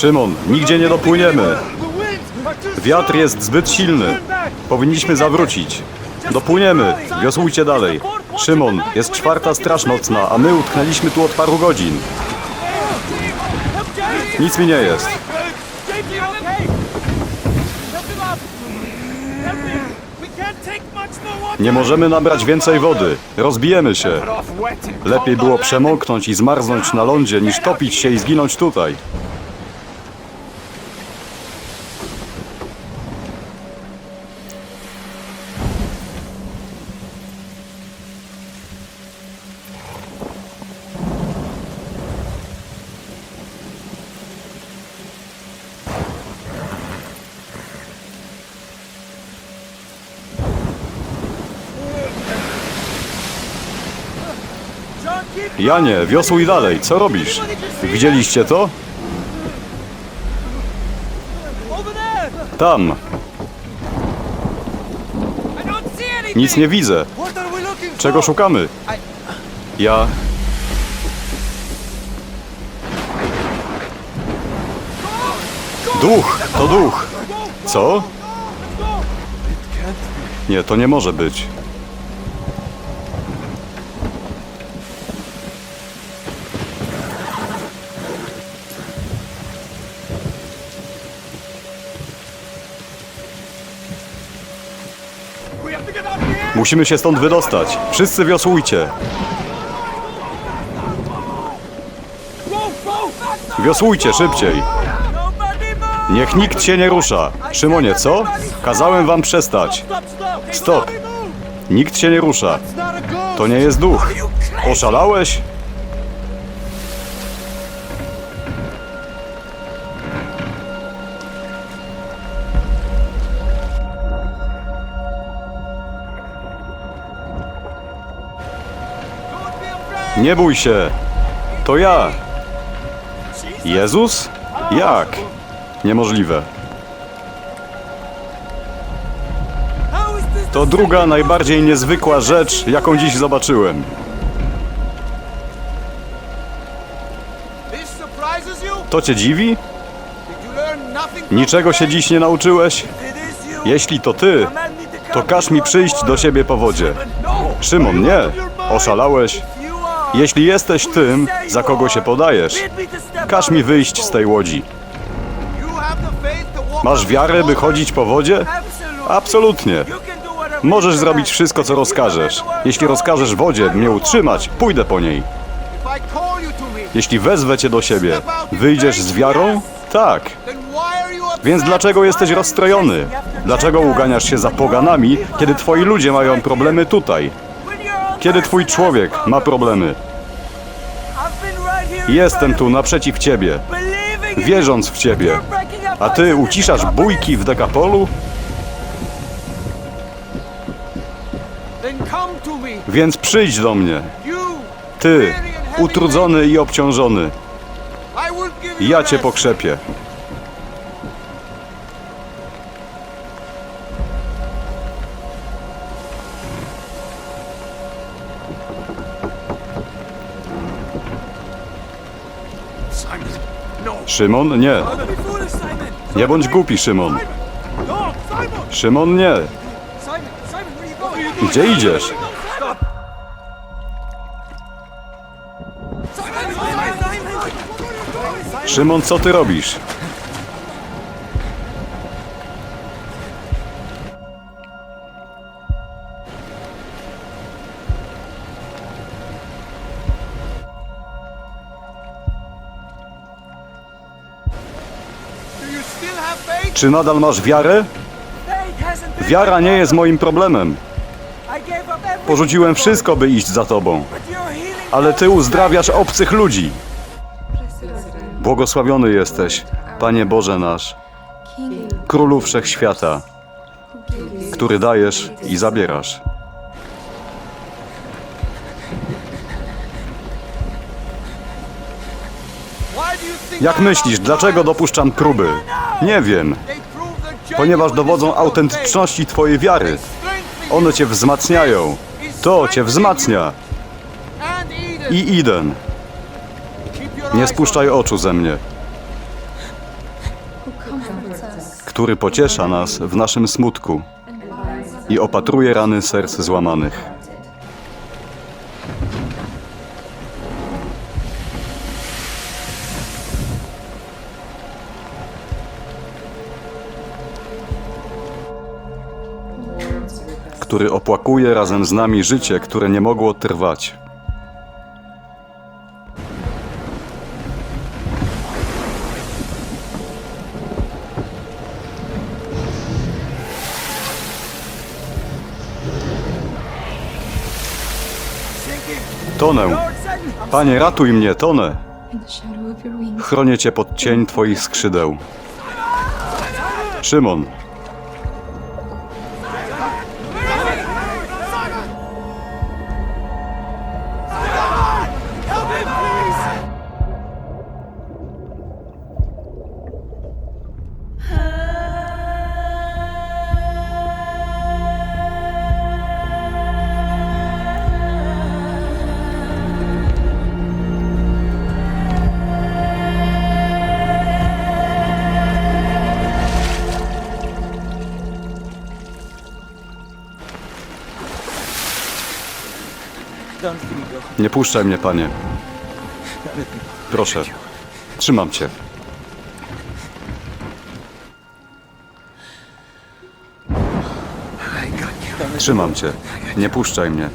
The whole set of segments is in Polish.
Szymon, nigdzie nie dopłyniemy. Wiatr jest zbyt silny. Powinniśmy zawrócić. Dopłyniemy. Wiosłujcie dalej. Szymon, jest czwarta straż nocna, a my utknęliśmy tu od paru godzin. Nic mi nie jest. Nie możemy nabrać więcej wody. Rozbijemy się. Lepiej było przemoknąć i zmarznąć na lądzie, niż topić się i zginąć tutaj. Janie, wiosłuj dalej, co robisz? Widzieliście to? Tam, nic nie widzę. Czego szukamy? Ja... Duch! To duch! Co? Nie, to nie może być. Musimy się stąd wydostać. Wszyscy wiosłujcie. Wiosłujcie szybciej. Niech nikt się nie rusza. Szymonie, co? Kazałem wam przestać. Stop. Nikt się nie rusza. To nie jest duch. Oszalałeś? Nie bój się. To ja. Jezus? Jak? Niemożliwe. To druga najbardziej niezwykła rzecz, jaką dziś zobaczyłem. To cię dziwi? Niczego się dziś nie nauczyłeś? Jeśli to ty, to każ mi przyjść do siebie po wodzie. Szymon, nie. Oszalałeś. Jeśli jesteś tym, za kogo się podajesz, każ mi wyjść z tej łodzi. Masz wiarę, by chodzić po wodzie? Absolutnie. Możesz zrobić wszystko, co rozkażesz. Jeśli rozkażesz wodzie mnie utrzymać, pójdę po niej. Jeśli wezwę cię do siebie, wyjdziesz z wiarą? Tak. Więc dlaczego jesteś rozstrojony? Dlaczego uganiasz się za poganami, kiedy twoi ludzie mają problemy tutaj? Kiedy twój człowiek ma problemy? Jestem tu naprzeciw ciebie, wierząc w ciebie. A ty uciszasz bójki w Dekapolu? Więc przyjdź do mnie. Ty, utrudzony i obciążony. Ja cię pokrzepię. Szymon, nie. Nie bądź głupi, Szymon. Szymon, nie. Gdzie idziesz? Szymon, co ty robisz? Czy nadal masz wiarę? Wiara nie jest moim problemem. Porzuciłem wszystko, by iść za tobą. Ale ty uzdrawiasz obcych ludzi. Błogosławiony jesteś, Panie Boże nasz, Królu Wszechświata, który dajesz i zabierasz. Jak myślisz, dlaczego dopuszczam próby? Nie wiem, ponieważ dowodzą autentyczności Twojej wiary. One Cię wzmacniają. To Cię wzmacnia. I Iden, nie spuszczaj oczu ze mnie. który pociesza nas w naszym smutku i opatruje rany serc złamanych. Który opłakuje razem z nami życie, które nie mogło trwać. Tonę. Panie, ratuj mnie, tonę. Chronię cię pod cień twoich skrzydeł. Szymon, nie puszczaj mnie, panie. Proszę, trzymam cię. Trzymam cię. Nie puszczaj mnie.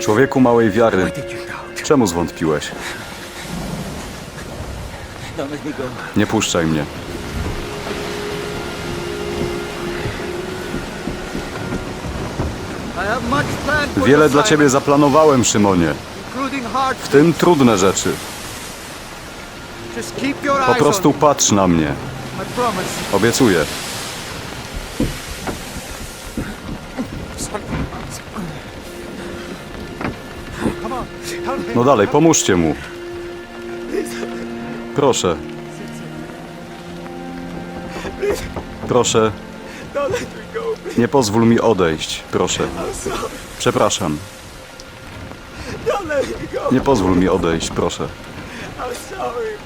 Człowieku małej wiary, czemu zwątpiłeś? Nie puszczaj mnie. Wiele dla ciebie zaplanowałem, Szymonie. W tym trudne rzeczy. Po prostu patrz na mnie. Obiecuję. No dalej, pomóżcie mu. Proszę. Proszę, Nie pozwól mi odejść. Proszę. Przepraszam. Nie pozwól mi odejść, proszę.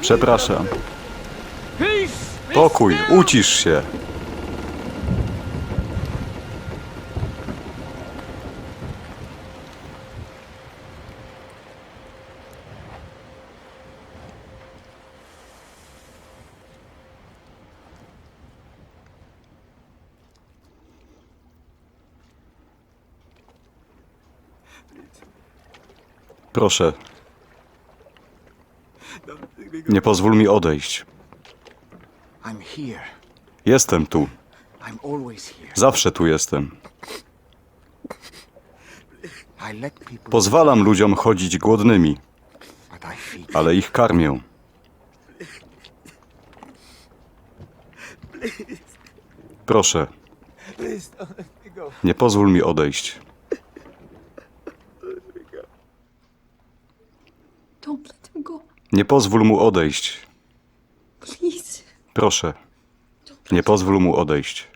Przepraszam. Pokój, ucisz się. Proszę, nie pozwól mi odejść. Jestem tu. Zawsze tu jestem. Pozwalam ludziom chodzić głodnymi, ale ich karmię. Proszę, nie pozwól mi odejść. Nie pozwól mu odejść. Please. Proszę, nie pozwól mu odejść.